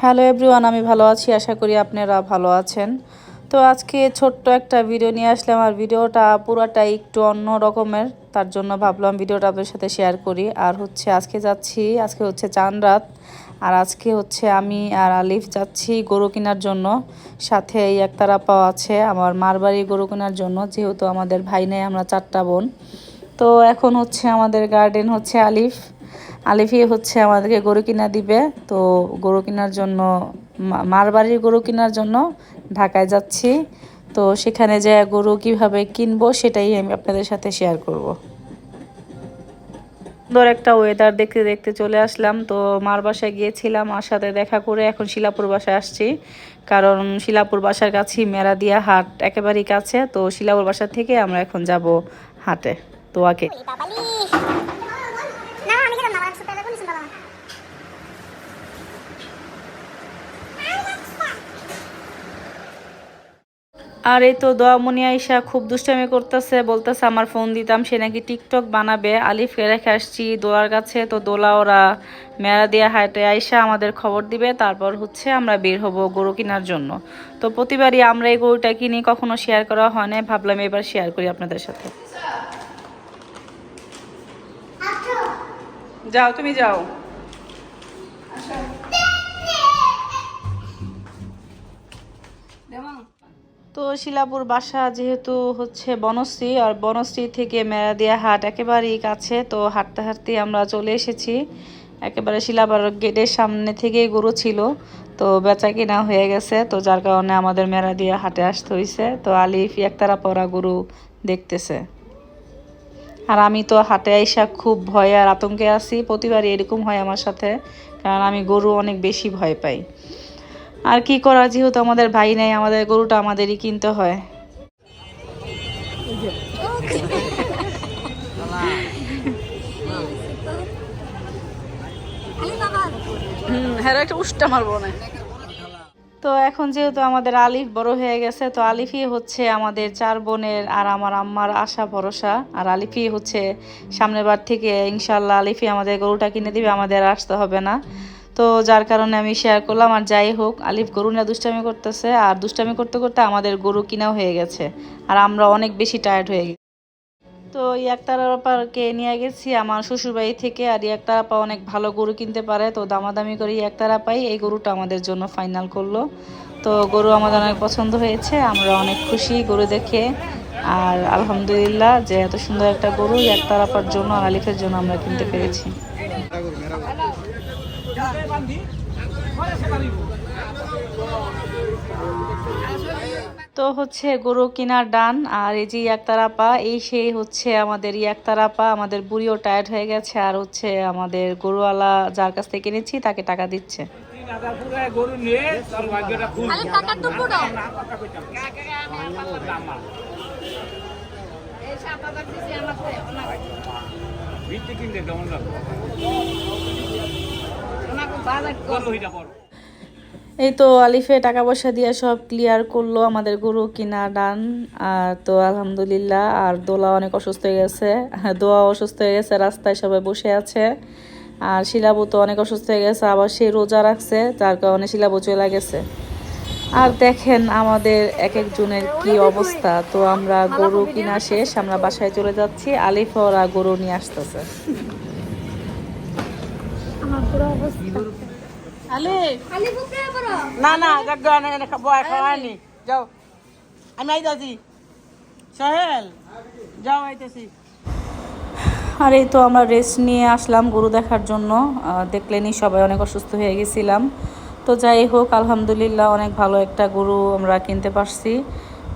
Hello everyone, আমি ভালো আছি, আশা করি আপনারা ভালো আছেন। তো আজকে ছোট্ট একটা ভিডিও নিয়ে আসলাম, আর ভিডিওটা পুরাটাই একটু অন্য রকমের, তার জন্য ভাবলাম ভিডিওটা আপনাদের সাথে শেয়ার করি। আর হচ্ছে আজকে যাচ্ছি, আজকে হচ্ছে চান রাত, আর আজকে হচ্ছে আমি আর আলিফ যাচ্ছি গরু কেনার জন্য। সাথে এই একতারা পাওয়া আছে, আমার মার বাড়ি গরু কেনার জন্য, যেহেতু আমাদের ভাই নেই, আমরা চারটা বোন। তো এখন হচ্ছে আমাদের গার্ডেন হচ্ছে আলিফ। আলিফি হচ্ছে আমাদেরকে গরু কিনা দিবে। তো গরু কেনার জন্য মার বাড়ির গরু কেনার জন্য ঢাকায় যাচ্ছি। তো সেখানে যে গরু কীভাবে কিনবো সেটাই আমি আপনাদের সাথে শেয়ার করব। সুন্দর একটা ওয়েদার দেখতে দেখতে চলে আসলাম। তো মার বাসায় গিয়েছিলাম আর সাথে দেখা করে এখন শিলাপুর বাসায় আসছি। কারণ শিলাপুর বাসার কাছেই মেরাদিয়া হাট একেবারেই কাছে। তো শিলাপুর বাসা থেকে আমরা এখন যাব হাটে। তোয়াকে আর এই তো দোয়ামনি আইসা খুব দুষ্টামি করতেছে বলতেছে আমার ফোন দিতাম সে নাকি টিকটক বানাবে। আলিফকে রেখে আসছি দোলার কাছে তো দোলা ওরা মেরা দিয়ে হাটে আইসা আমাদের খবর দিবে তারপর হচ্ছে আমরা বের হব গরু কেনার জন্য। তো প্রতিবারই আমরা এই গরুটা কিনি কখনো শেয়ার করা হয় না ভাবলাম এবার শেয়ার করি আপনাদের সাথে। যাও, তুমি যাও। তো শিলাপুর বাসা যেহেতু হচ্ছে বনশ্রী, আর বনশ্রী থেকে মেরাদিয়া হাট একেবারেই কাছে, তো হাঁটতে হাঁটতে আমরা চলে এসেছি। একেবারে শিলাপার গেটের সামনে থেকেই গরু ছিল, তো বেচা কিনা হয়ে গেছে, তো যার কারণে আমাদের মেরাদিয়া হাটে আসতে হয়েছে তো আলিফ একতারা পরা গরু দেখতেছে। আর আমি তো হাটে আইসা খুব ভয় আর আতঙ্কে আছি। প্রতিবারই এরকম হয় আমার সাথে, কারণ আমি গরু অনেক বেশি ভয় পাই। আর কি করা, যেহেতু আমাদের ভাই নেই, আমাদের গরুটা আমাদেরই কিনতে হয়। হ্যাঁ একটা উষ্টা মারবো না তো এখন যেহেতু আমাদের আলিফ বড় হয়ে গেছে, তো আলিফই হচ্ছে আমাদের চার বোনের আর আমার আম্মার আশা, ভরসা। আর আলিফই হচ্ছে সামনের বার থেকে ইনশাল্লাহ আলিফই আমাদের গরুটা কিনে দিবে, আমাদের আসতে হবে না। তো যার কারণে আমি শেয়ার করলাম, আর যাই হোক, আলিফ গরু না দুষ্টামি করতেছে, আর দুষ্টামি করতে করতে আমাদের গরু কিনাও হয়ে গেছে। আর আমরা অনেক বেশি টায়ার্ড হয়ে গেছি। তো এই একতারাপাকে নিয়ে গেছি। আমার শ্বশুরবাড়ি থেকে আর এই একতারাপা অনেক ভালো গরু কিনতে পারে। তো দামাদামি করে এই একতারাপাই এই গরুটা আমাদের জন্য ফাইনাল করল। তো গরু আমাদের অনেক পছন্দ হয়েছে। আমরা অনেক খুশি গরু দেখে। আর আলহামদুলিল্লাহ যে এত সুন্দর একটা গরু, এই একতারাপার জন্য আর আলিফের জন্য আমরা কিনতে পেরেছি। তো হচ্ছে গরু কিনার ডান আর এই যে একতারাপা এই সেই হচ্ছে আমাদের একতারাপা আমাদের বুড়িও টায়ার্ড হয়ে গেছে আর হচ্ছে আমাদের গরুওয়ালা যার কাছ থেকে কিনেছি তাকে টাকা দিচ্ছে। ভিত্তি কিনতে কেমন লাগবে এই তো আলিফে টাকা পয়সা দিয়ে সব ক্লিয়ার করল আমাদের গরু কিনা ডান। আর তো আলহামদুলিল্লাহ, আর দোলা অনেক অসুস্থ হয়ে গেছে। দোয়া অসুস্থ হয়ে গেছে, রাস্তায় সবাই বসে আছে। আর শিলাবু তো অনেক অসুস্থ হয়ে গেছে, আবার সে রোজা রাখছে, তার কারণে শিলাবু চলে গেছে। আর দেখেন আমাদের এক একজনের কি অবস্থা। তো আমরা গরু কিনা শেষ, আমরা বাসায় চলে যাচ্ছি, আলিফ ওরা গরু নিয়ে আসতেছে। আমার পুরো অবস্থা আলিফ আলি বুকে বড় না না যাক না না খাওয়ানি যাও। আমি আইতাছি। সোহেল যাও আইতাছি। আর এই তো আমরা রেস্ট নিয়ে আসলাম গরু দেখার জন্য। দেখলেনই সবাই অনেক অসুস্থ হয়ে গেছিলাম। তো যাই হোক আলহামদুলিল্লাহ অনেক ভালো একটা গরু আমরা কিনতে পারছি।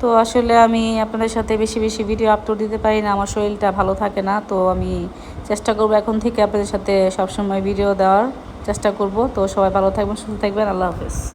তো আসলে আমি আপনাদের সাথে বেশি বেশি ভিডিও আপলোড দিতে পারি না আমার শরীরটা ভালো থাকে না। তো আমি চেষ্টা করব এখন থেকে আপনাদের সাথে সবসময় ভিডিও দেওয়ার। চেষ্টা করব। তো সবাই ভালো থাকবেন সুস্থ থাকবেন। আল্লাহ হাফেজ।